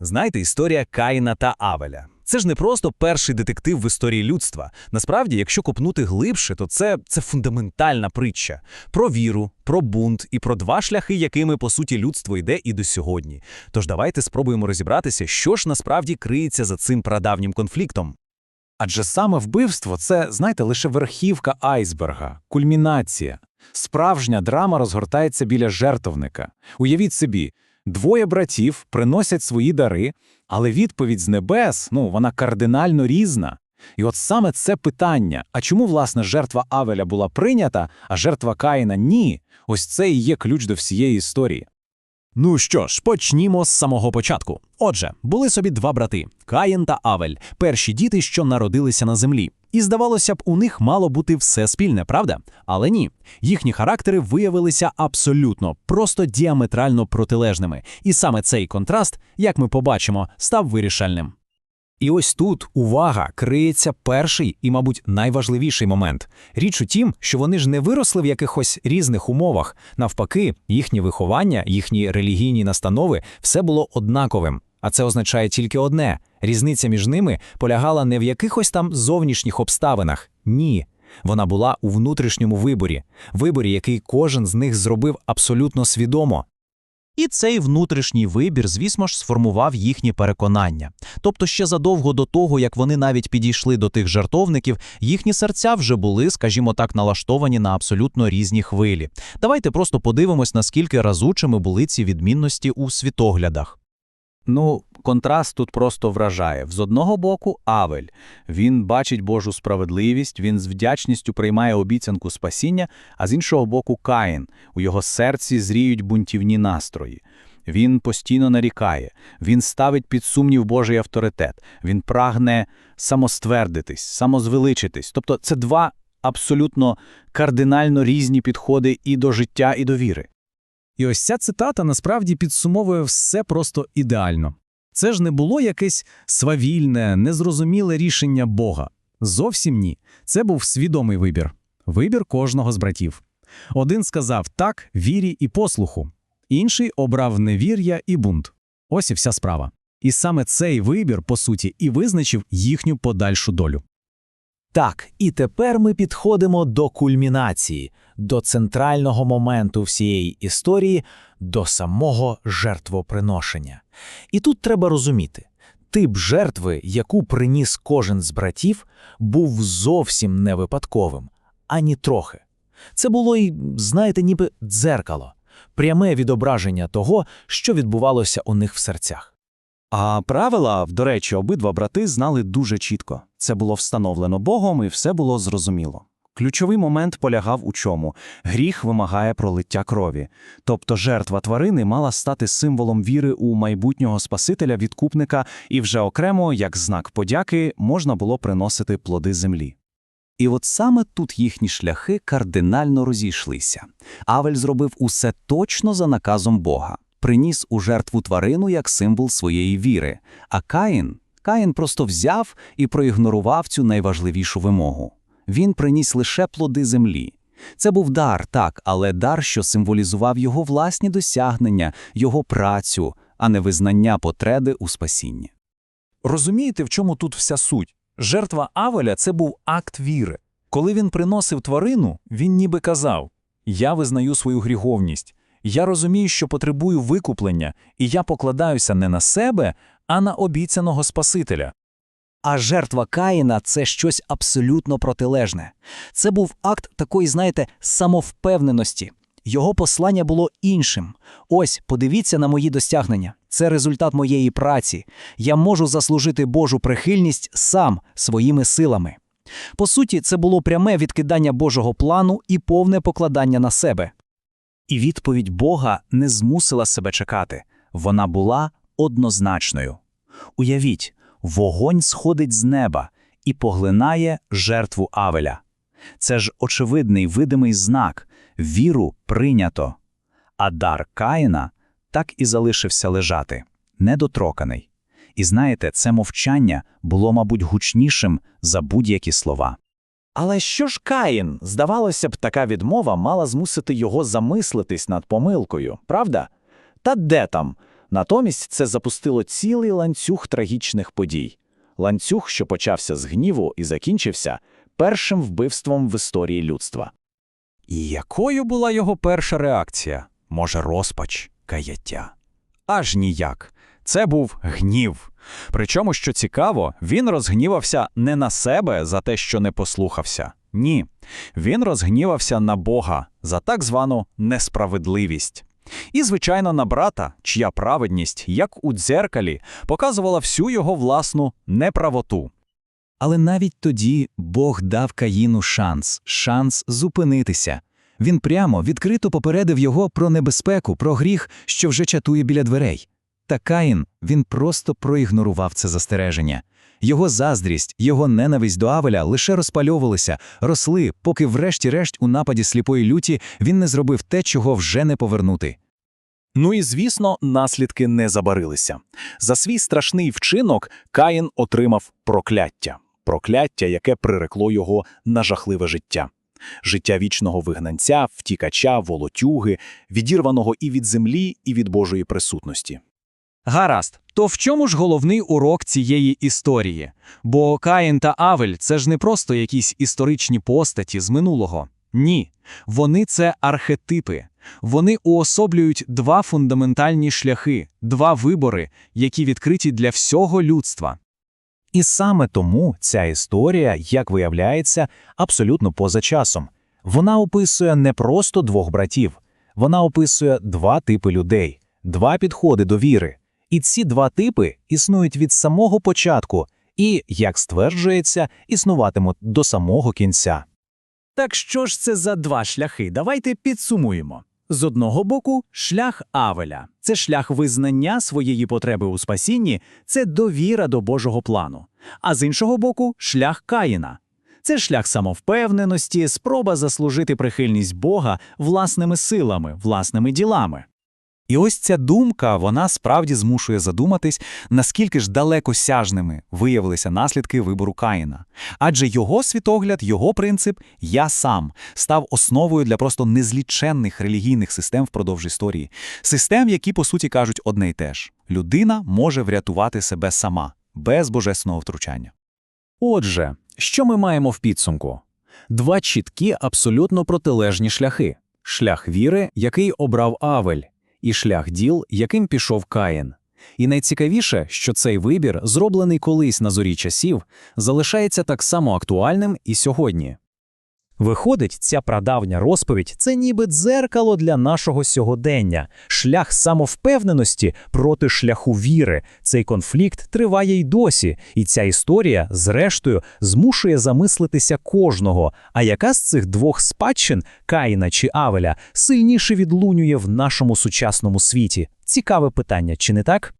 Знаєте, історія Каїна та Авеля. Це ж не просто перший детектив в історії людства. Насправді, якщо копнути глибше, то це, це фундаментальна притча про віру, про бунт і про два шляхи, якими по суті людство йде і до сьогодні. Тож давайте спробуємо розібратися, що ж насправді криється за цим прадавнім конфліктом. Адже саме вбивство це, знаєте, лише верхівка айсберга, кульмінація. Справжня драма розгортається біля жертовника. Уявіть собі, двоє братів приносять свої дари, але відповідь з небес, ну, вона кардинально різна. І от саме це питання: а чому, власне, жертва Авеля була прийнята, а жертва Каїна ні? Ось це і є ключ до всієї історії. Ну що ж, почнімо з самого початку. Отже, були собі два брати Каїн та Авель, перші діти, що народилися на землі. І здавалося б, у них мало бути все спільне, правда? Але ні. Їхні характери виявилися абсолютно, просто діаметрально протилежними. І саме цей контраст, як ми побачимо, став вирішальним. І ось тут увага криється перший і, мабуть, найважливіший момент. Річ у тім, що вони ж не виросли в якихось різних умовах. Навпаки, їхнє виховання, їхні релігійні настанови все було однаковим. А це означає тільки одне: різниця між ними полягала не в якихось там зовнішніх обставинах. Ні. Вона була у внутрішньому виборі, виборі, який кожен з них зробив абсолютно свідомо. І цей внутрішній вибір, звісно ж, сформував їхні переконання. Тобто ще задовго до того, як вони навіть підійшли до тих жартовників, їхні серця вже були, скажімо так, налаштовані на абсолютно різні хвилі. Давайте просто подивимось, наскільки разучими були ці відмінності у світоглядах. Ну, контраст тут просто вражає. З одного боку, Авель. Він бачить Божу справедливість, він з вдячністю приймає обіцянку спасіння, а з іншого боку, Каїн. У його серці зріють бунтівні настрої. Він постійно нарікає, він ставить під сумнів Божий авторитет, він прагне самоствердитись, самозвеличитись. Тобто це два абсолютно кардинально різні підходи і до життя, і до віри. І ось ця цитата насправді підсумовує все просто ідеально. Це ж не було якесь свавільне, незрозуміле рішення Бога. Зовсім ні. Це був свідомий вибір. Вибір кожного з братів. Один сказав так вірі і послуху, інший обрав невір'я і бунт. Ось і вся справа. І саме цей вибір, по суті, і визначив їхню подальшу долю. Так, і тепер ми підходимо до кульмінації, до центрального моменту всієї історії, до самого жертвоприношення. І тут треба розуміти, тип жертви, яку приніс кожен з братів, був зовсім не випадковим, ані трохи. Це було й, знаєте, ніби дзеркало, пряме відображення того, що відбувалося у них в серцях. А правила, до речі, обидва брати знали дуже чітко. Це було встановлено Богом і все було зрозуміло. Ключовий момент полягав у чому? Гріх вимагає пролиття крові. Тобто жертва тварини мала стати символом віри у майбутнього Спасителя відкупника, і вже окремо, як знак подяки, можна було приносити плоди землі. І от саме тут їхні шляхи кардинально розійшлися. Авель зробив усе точно за наказом Бога приніс у жертву тварину як символ своєї віри, а Каїн Каїн просто взяв і проігнорував цю найважливішу вимогу. Він приніс лише плоди землі. Це був дар, так, але дар, що символізував його власні досягнення, його працю, а не визнання потреби у спасінні. Розумієте, в чому тут вся суть? Жертва Авеля це був акт віри. Коли він приносив тварину, він ніби казав: Я визнаю свою гріховність, я розумію, що потребую викуплення, і я покладаюся не на себе, а на обіцяного Спасителя. А жертва Каїна це щось абсолютно протилежне. Це був акт такої, знаєте, самовпевненості. Його послання було іншим. Ось, подивіться на мої досягнення. Це результат моєї праці. Я можу заслужити Божу прихильність сам своїми силами. По суті, це було пряме відкидання Божого плану і повне покладання на себе. І відповідь Бога не змусила себе чекати, вона була однозначною. Уявіть, вогонь сходить з неба і поглинає жертву Авеля. Це ж очевидний видимий знак віру прийнято. А дар Каїна так і залишився лежати, недотроканий. І знаєте, це мовчання було, мабуть, гучнішим за будь-які слова. Але що ж Каїн? Здавалося б, така відмова мала змусити його замислитись над помилкою, правда? Та де там? Натомість це запустило цілий ланцюг трагічних подій. Ланцюг, що почався з гніву і закінчився першим вбивством в історії людства. І якою була його перша реакція? Може, розпач, каяття? Аж ніяк. Це був гнів. Причому, що цікаво, він розгнівався не на себе за те, що не послухався. Ні. Він розгнівався на Бога за так звану несправедливість. І, звичайно, на брата, чия праведність, як у дзеркалі, показувала всю його власну неправоту. Але навіть тоді Бог дав Каїну шанс, шанс зупинитися. Він прямо відкрито попередив його про небезпеку, про гріх, що вже чатує біля дверей. Та Каїн, він просто проігнорував це застереження. Його заздрість, його ненависть до Авеля лише розпальовувалися, росли, поки врешті-решт у нападі сліпої люті він не зробив те, чого вже не повернути. Ну і звісно, наслідки не забарилися. За свій страшний вчинок Каїн отримав прокляття. Прокляття, яке прирекло його на жахливе життя. Життя вічного вигнанця, втікача, волотюги, відірваного і від землі, і від Божої присутності. Гаразд, то в чому ж головний урок цієї історії? Бо Каїн та Авель це ж не просто якісь історичні постаті з минулого. Ні, вони це архетипи. Вони уособлюють два фундаментальні шляхи, два вибори, які відкриті для всього людства. І саме тому ця історія, як виявляється, абсолютно поза часом. Вона описує не просто двох братів, вона описує два типи людей, два підходи до віри. І ці два типи існують від самого початку і, як стверджується, існуватимуть до самого кінця. Так що ж це за два шляхи? Давайте підсумуємо. З одного боку, шлях Авеля це шлях визнання своєї потреби у спасінні, це довіра до Божого плану. А з іншого боку, шлях Каїна. Це шлях самовпевненості, спроба заслужити прихильність Бога власними силами, власними ділами. І ось ця думка, вона справді змушує задуматись, наскільки ж далекосяжними виявилися наслідки вибору Каїна. Адже його світогляд, його принцип «я сам» став основою для просто незліченних релігійних систем впродовж історії. Систем, які, по суті, кажуть одне й те ж. Людина може врятувати себе сама, без божественного втручання. Отже, що ми маємо в підсумку? Два чіткі, абсолютно протилежні шляхи: шлях віри, який обрав Авель, і шлях діл, яким пішов Каїн. І найцікавіше, що цей вибір, зроблений колись на зорі часів, залишається так само актуальним і сьогодні. Виходить, ця прадавня розповідь це ніби дзеркало для нашого сьогодення, шлях самовпевненості проти шляху віри. Цей конфлікт триває й досі, і ця історія, зрештою, змушує замислитися кожного. А яка з цих двох спадщин, Каїна чи Авеля, сильніше відлунює в нашому сучасному світі? Цікаве питання, чи не так?